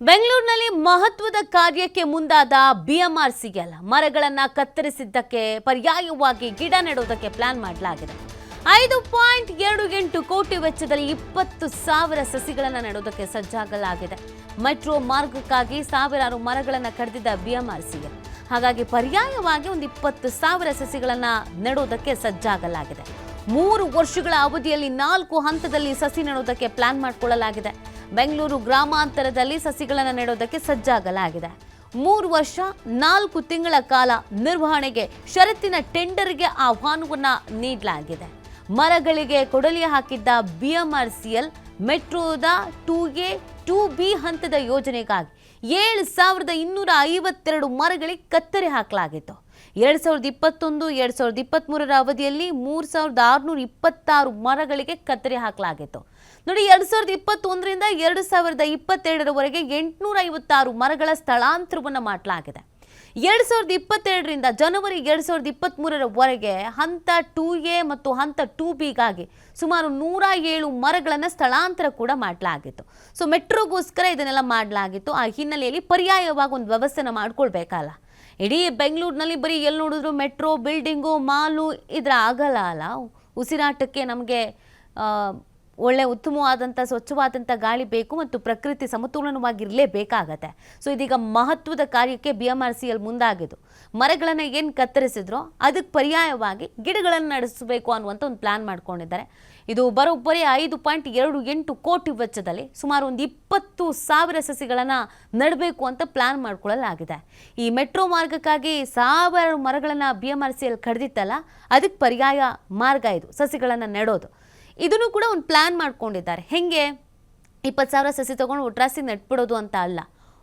ಬೆಂಗಳೂರಿನಲ್ಲಿ ಮಹತ್ವದ ಕಾರ್ಯಕ್ಕೆ ಮುಂದಾದ ಬಿಎಂಆರ್ಸಿಎಲ್. ಮರಗಳನ್ನು ಕತ್ತರಿಸಿದ್ದಕ್ಕೆ ಪರ್ಯಾಯವಾಗಿ ಗಿಡ ನೆಡುವುದಕ್ಕೆ ಪ್ಲಾನ್ ಮಾಡಲಾಗಿದೆ. ಐದು ಪಾಯಿಂಟ್ ಎರಡು ಎಂಟು ಕೋಟಿ ವೆಚ್ಚದಲ್ಲಿ ಇಪ್ಪತ್ತು ಸಾವಿರ ಸಸಿಗಳನ್ನು ನೆಡುವುದಕ್ಕೆ ಸಜ್ಜಾಗಲಾಗಿದೆ. ಮೆಟ್ರೋ ಮಾರ್ಗಕ್ಕಾಗಿ ಸಾವಿರಾರು ಮರಗಳನ್ನು ಕಡಿದಿದ್ದ ಬಿಎಂಆರ್ಸಿಎಲ್. ಹಾಗಾಗಿ ಪರ್ಯಾಯವಾಗಿ ಒಂದು ಇಪ್ಪತ್ತು ಸಾವಿರ ಸಸಿಗಳನ್ನು ನೆಡುವುದಕ್ಕೆ ಸಜ್ಜಾಗಲಾಗಿದೆ. ಮೂರು ವರ್ಷಗಳ ಅವಧಿಯಲ್ಲಿ ನಾಲ್ಕು ಹಂತದಲ್ಲಿ ಸಸಿ ನೆಡುವುದಕ್ಕೆ ಪ್ಲಾನ್ ಮಾಡಿಕೊಳ್ಳಲಾಗಿದೆ. ಬೆಂಗಳೂರು ಗ್ರಾಮಾಂತರದಲ್ಲಿ ಸಸಿಗಳನ್ನು ನೆಡೋದಕ್ಕೆ ಸಜ್ಜಾಗಲಾಗಿದೆ. ಮೂರು ವರ್ಷ, ನಾಲ್ಕು ತಿಂಗಳ ಕಾಲ ನಿರ್ವಹಣೆಗೆ, ಷರತ್ತಿನ ಟೆಂಡರ್ಗೆ ಆಹ್ವಾನವನ್ನ ನೀಡಲಾಗಿದೆ. ಮರಗಳಿಗೆ ಕೊಡಲಿ ಹಾಕಿದ್ದ ಬಿಎಂಆರ್ಸಿಎಲ್, ಮೆಟ್ರೋದ ಟೂ ಎ, ಟೂ ಬಿ ಹಂತದ ಯೋಜನೆಗಾಗಿ ಏಳು ಸಾವಿರದ ಇನ್ನೂರ ಐವತ್ತೆರಡು ಮರಗಳಿಗೆ ಕತ್ತರಿ ಹಾಕಲಾಗಿತ್ತು. ಎರಡು ಸಾವಿರದ ಇಪ್ಪತ್ತೊಂದು, ಎರಡು ಸಾವಿರದ ಇಪ್ಪತ್ತ್ಮೂರರ ಅವಧಿಯಲ್ಲಿ ಮೂರು ಸಾವಿರದ ಆರುನೂರ ಇಪ್ಪತ್ತಾರು ಮರಗಳಿಗೆ ಕತ್ತರಿ ಹಾಕಲಾಗಿತ್ತು. ನೋಡಿ, ಎರಡು ಸಾವಿರದ ಇಪ್ಪತ್ತೊಂದರಿಂದ ಎರಡು ಸಾವಿರದ ಇಪ್ಪತ್ತೆರಡರವರೆಗೆ ಎಂಟುನೂರ ಐವತ್ತಾರು ಮರಗಳ ಸ್ಥಳಾಂತರವನ್ನು ಮಾಡಲಾಗಿದೆ. ಎರಡು ಸಾವಿರದ ಇಪ್ಪತ್ತೆರಡರಿಂದ ಜನವರಿ ಎರಡ್ ಸಾವಿರದ ಇಪ್ಪತ್ತ್ಮೂರರವರೆಗೆ ಹಂತ ಟೂ ಎ ಮತ್ತು ಹಂತ ಟೂ ಬಿಗಾಗಿ ಸುಮಾರು ನೂರ ಏಳು ಮರಗಳನ್ನು ಸ್ಥಳಾಂತರ ಕೂಡ ಮಾಡಲಾಗಿತ್ತು. ಸೊ ಮೆಟ್ರೋಗೋಸ್ಕರ ಇದನ್ನೆಲ್ಲ ಮಾಡಲಾಗಿತ್ತು. ಆ ಹಿನ್ನೆಲೆಯಲ್ಲಿ ಪರ್ಯಾಯವಾಗಿ ಒಂದು ವ್ಯವಸ್ಥೆನ ಮಾಡ್ಕೊಳ್ಬೇಕಲ್ಲ. ಇಡೀ ಬೆಂಗಳೂರಿನಲ್ಲಿ ಬರೀ ಎಲ್ಲಿ ನೋಡಿದ್ರು ಮೆಟ್ರೋ, ಬಿಲ್ಡಿಂಗು, ಮಾಲು ಇದ್ರ ಆಗಲ್ಲ ಅಲ್ಲ. ಉಸಿರಾಟಕ್ಕೆ ನಮಗೆ ಒಳ್ಳೆ ಉತ್ತಮವಾದಂಥ ಸ್ವಚ್ಛವಾದಂಥ ಗಾಳಿ ಬೇಕು ಮತ್ತು ಪ್ರಕೃತಿ ಸಮತೋಲನವಾಗಿರಲೇಬೇಕಾಗತ್ತೆ. ಸೊ ಇದೀಗ ಮಹತ್ವದ ಕಾರ್ಯಕ್ಕೆ B M R C L ಮುಂದಾಗಿದ್ದು. ಮರಗಳನ್ನು ಏನು ಕತ್ತರಿಸಿದ್ರೋ ಅದಕ್ಕೆ ಪರ್ಯಾಯವಾಗಿ ಗಿಡಗಳನ್ನು ನಡೆಸಬೇಕು ಅನ್ನುವಂಥ ಒಂದು ಪ್ಲಾನ್ ಮಾಡ್ಕೊಂಡಿದ್ದಾರೆ. ಇದು ಬರೋಬ್ಬರಿ ಐದು ಪಾಯಿಂಟ್ ಎರಡು ಎಂಟು ಕೋಟಿ ವೆಚ್ಚದಲ್ಲಿ ಸುಮಾರು ಒಂದು ಇಪ್ಪತ್ತು ಸಾವಿರ ಸಸಿಗಳನ್ನು ನೆಡಬೇಕು ಅಂತ ಪ್ಲಾನ್ ಮಾಡ್ಕೊಳ್ಳಲಾಗಿದೆ. ಈ ಮೆಟ್ರೋ ಮಾರ್ಗಕ್ಕಾಗಿ ಸಾವಿರಾರು ಮರಗಳನ್ನು B M R C L ಕಡ್ದಿತ್ತಲ್ಲ ಅದಕ್ಕೆ ಪರ್ಯಾಯ ಮಾರ್ಗ ಇದು, ಸಸಿಗಳನ್ನು ನೆಡೋದು. ಇದನ್ನು ಕೂಡ ಒಂದು ಪ್ಲ್ಯಾನ್ ಮಾಡ್ಕೊಂಡಿದ್ದಾರೆ. ಹೆಂಗೆ? ಇಪ್ಪತ್ತು ಸಾವಿರ ಸಸಿ ತೊಗೊಂಡು ಒಟ್ರಾಸಿ ನೆಟ್ಬಿಡೋದು ಅಂತ ಅಲ್ಲ.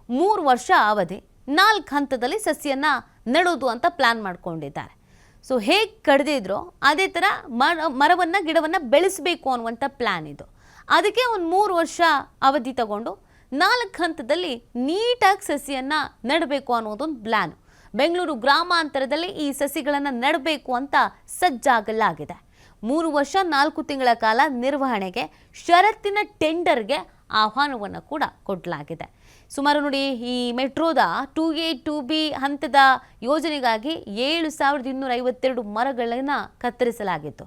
ಮೂರು ವರ್ಷ ಅವಧಿ, ನಾಲ್ಕು ಹಂತದಲ್ಲಿ ಸಸಿಯನ್ನು ನೆಡೋದು ಅಂತ ಪ್ಲ್ಯಾನ್ ಮಾಡ್ಕೊಂಡಿದ್ದಾರೆ. ಸೊ ಹೇಗೆ ಕಡ್ದಿದ್ರೋ ಅದೇ ಥರ ಮರ, ಮರವನ್ನು, ಗಿಡವನ್ನು ಬೆಳೆಸಬೇಕು ಅನ್ನುವಂಥ ಪ್ಲ್ಯಾನ್ ಇದು. ಅದಕ್ಕೆ ಒಂದು ಮೂರು ವರ್ಷ ಅವಧಿ ತಗೊಂಡು ನಾಲ್ಕು ಹಂತದಲ್ಲಿ ನೀಟಾಗಿ ಸಸಿಯನ್ನು ನೆಡಬೇಕು ಅನ್ನೋದೊಂದು ಪ್ಲ್ಯಾನು ಬೆಂಗಳೂರು ಗ್ರಾಮಾಂತರದಲ್ಲಿ ಈ ಸಸಿಗಳನ್ನು ನೆಡಬೇಕು ಅಂತ ಸಜ್ಜಾಗಲಾಗಿದೆ. ಮೂರು ವರ್ಷ, ನಾಲ್ಕು ತಿಂಗಳ ಕಾಲ ನಿರ್ವಹಣೆಗೆ, ಷರತ್ತಿನ ಟೆಂಡರ್ಗೆ ಆಹ್ವಾನವನ್ನು ಕೂಡ ಕೊಡಲಾಗಿದೆ. ಸುಮಾರು ನೋಡಿ, ಈ ಮೆಟ್ರೋದ ಟೂ ಎ, ಟು ಬಿ ಹಂತದ ಯೋಜನೆಗಾಗಿ ಏಳು ಸಾವಿರದ ಇನ್ನೂರ ಐವತ್ತೆರಡು ಮರಗಳನ್ನು ಕತ್ತರಿಸಲಾಗಿತ್ತು.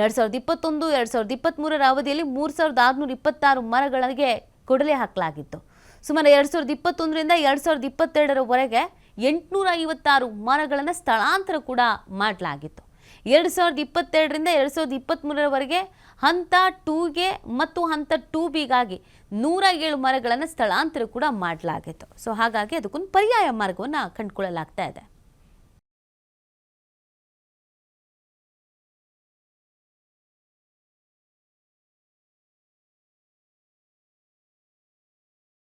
ಎರಡು ಸಾವಿರದ ಇಪ್ಪತ್ತೊಂದು, ಎರಡು ಸಾವಿರದ ಇಪ್ಪತ್ತ್ಮೂರರ ಅವಧಿಯಲ್ಲಿ ಮೂರು ಸಾವಿರದ ಆರುನೂರ ಇಪ್ಪತ್ತಾರು ಮರಗಳಿಗೆ ಕೊಡಲೆ ಹಾಕಲಾಗಿತ್ತು. ಸುಮಾರು ಎರಡು ಸಾವಿರದ ಇಪ್ಪತ್ತೊಂದರಿಂದ ಎರಡು ಸಾವಿರದ ಇಪ್ಪತ್ತೆರಡರವರೆಗೆ ಎಂಟುನೂರ ಐವತ್ತಾರು ಮರಗಳನ್ನು ಸ್ಥಳಾಂತರ ಕೂಡ ಮಾಡಲಾಗಿತ್ತು. ಎರಡು ಸಾವಿರದ ಇಪ್ಪತ್ತೆರಡರಿಂದ ಎರಡು ಸಾವಿರದ ಇಪ್ಪತ್ತ್ಮೂರರವರೆಗೆ ಹಂತ ಟೂಗೆ ಮತ್ತು ಹಂತ ಟೂ ಬಿಗಾಗಿ ನೂರ ಏಳು ಮರಗಳನ್ನು ಸ್ಥಳಾಂತರ ಕೂಡ ಮಾಡಲಾಗಿತ್ತು. ಸೊ ಹಾಗಾಗಿ ಅದಕ್ಕೊಂದು ಪರ್ಯಾಯ ಮಾರ್ಗವನ್ನು ಕಂಡುಕೊಳ್ಳಲಾಗ್ತಾ ಇದೆ.